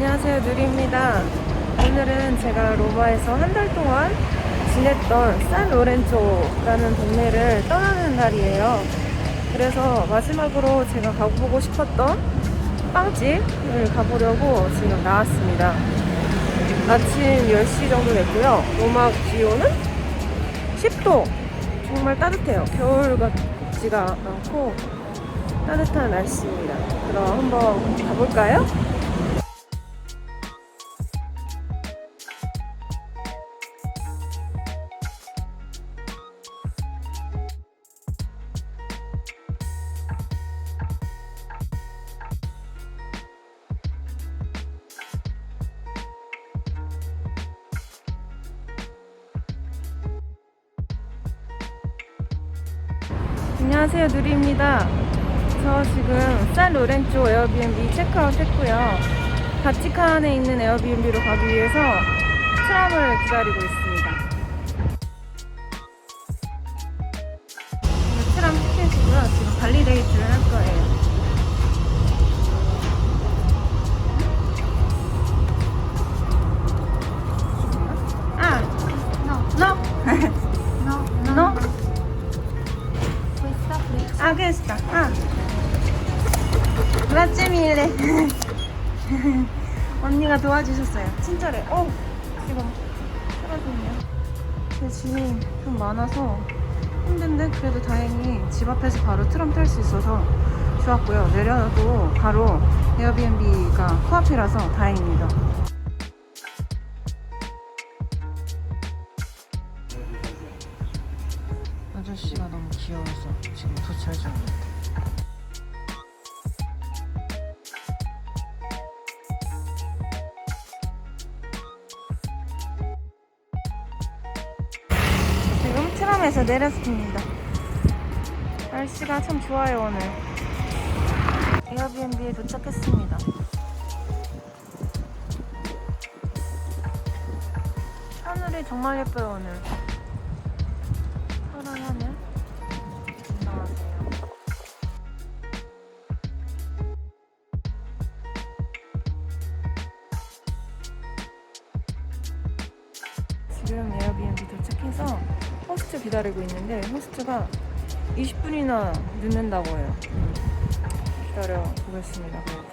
안녕하세요 누리입니다. 오늘은 제가 로마에서 한 달 동안 지냈던 산 로렌조라는 동네를 떠나는 날이에요. 그래서 마지막으로 제가 가보고 싶었던 빵집을 가보려고 지금 나왔습니다. 아침 10시 정도 됐고요. 로마 기온은 10도. 정말 따뜻해요. 겨울 같지가 않고 따뜻한 날씨입니다. 그럼 한번 가볼까요? 안녕하세요 누리입니다. 저 지금 산 로렌조 에어비앤비 체크아웃 했고요. 바티칸에 있는 에어비앤비로 가기 위해서 트람을 기다리고 있습니다. 이거 트람 티켓이고요. 지금 발리데이트를 할 거예요 mille. 언니가 도와주셨어요. 친절해. 어, 지금 떨어졌네요. 근데 짐이 좀 많아서 힘든데 그래도 다행히 집 앞에서 바로 트럼 탈 수 있어서 좋았고요. 내려도 바로 에어비앤비가 코앞이라서 다행입니다. 아저씨가 너무 귀여워서 지금 도착 중입니다. 트람에서 내렸습니다. 날씨가 참 좋아요 오늘. 에어비앤비에 도착했습니다. 하늘이 정말 예뻐요 오늘. 파란 하늘. 나왔어요. 지금 에어비앤비 도착해서 호스트 기다리고 있는데 호스트가 20분이나 늦는다고 해요. 음, 기다려 보겠습니다.